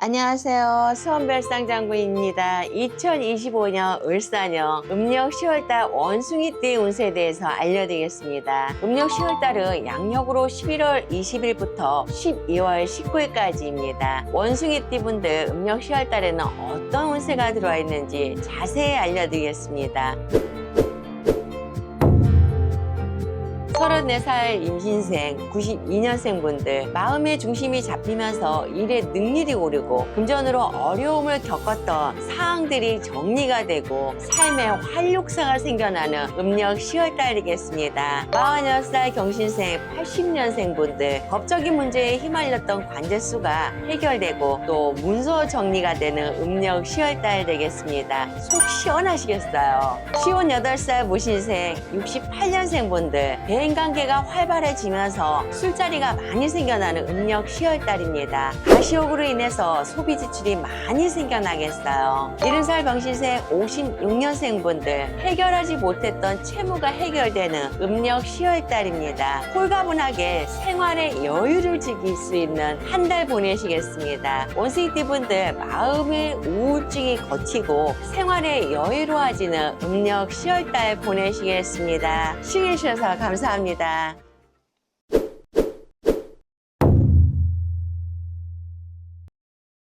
안녕하세요. 수원별상 장군입니다. 2025년 울산형 음력 10월달 원숭이띠 운세에 대해서 알려드리겠습니다. 음력 10월달은 양력으로 11월 20일부터 12월 19일까지입니다. 원숭이띠 분들 음력 10월달에는 어떤 운세가 들어와 있는지 자세히 알려드리겠습니다. 34살 임신생, 92년생 분들 마음의 중심이 잡히면서 일에 능률이 오르고 금전으로 어려움을 겪었던 사항들이 정리가 되고 삶의 활력사가 생겨나는 음력 10월달이겠습니다. 46살 경신생, 80년생 분들 법적인 문제에 휘말렸던 관제수가 해결되고 또 문서 정리가 되는 음력 10월달 되겠습니다. 속 시원하시겠어요. 58살 무신생, 68년생 분들 대인 관계가 활발해지면서 술자리가 많이 생겨나는 음력 10월달입니다. 가시옥으로 인해서 소비 지출이 많이 생겨나겠어요. 70살 병신생 56년생 분들 해결하지 못했던 채무가 해결되는 음력 10월달입니다. 홀가분하게 생활에 여유를 즐길 수 있는 한 달 보내시겠습니다. 원숭이띠 분들 마음의 우울증이 거치고 생활에 여유로워지는 음력 10월달 보내시겠습니다. 시청해주셔서 감사합니다.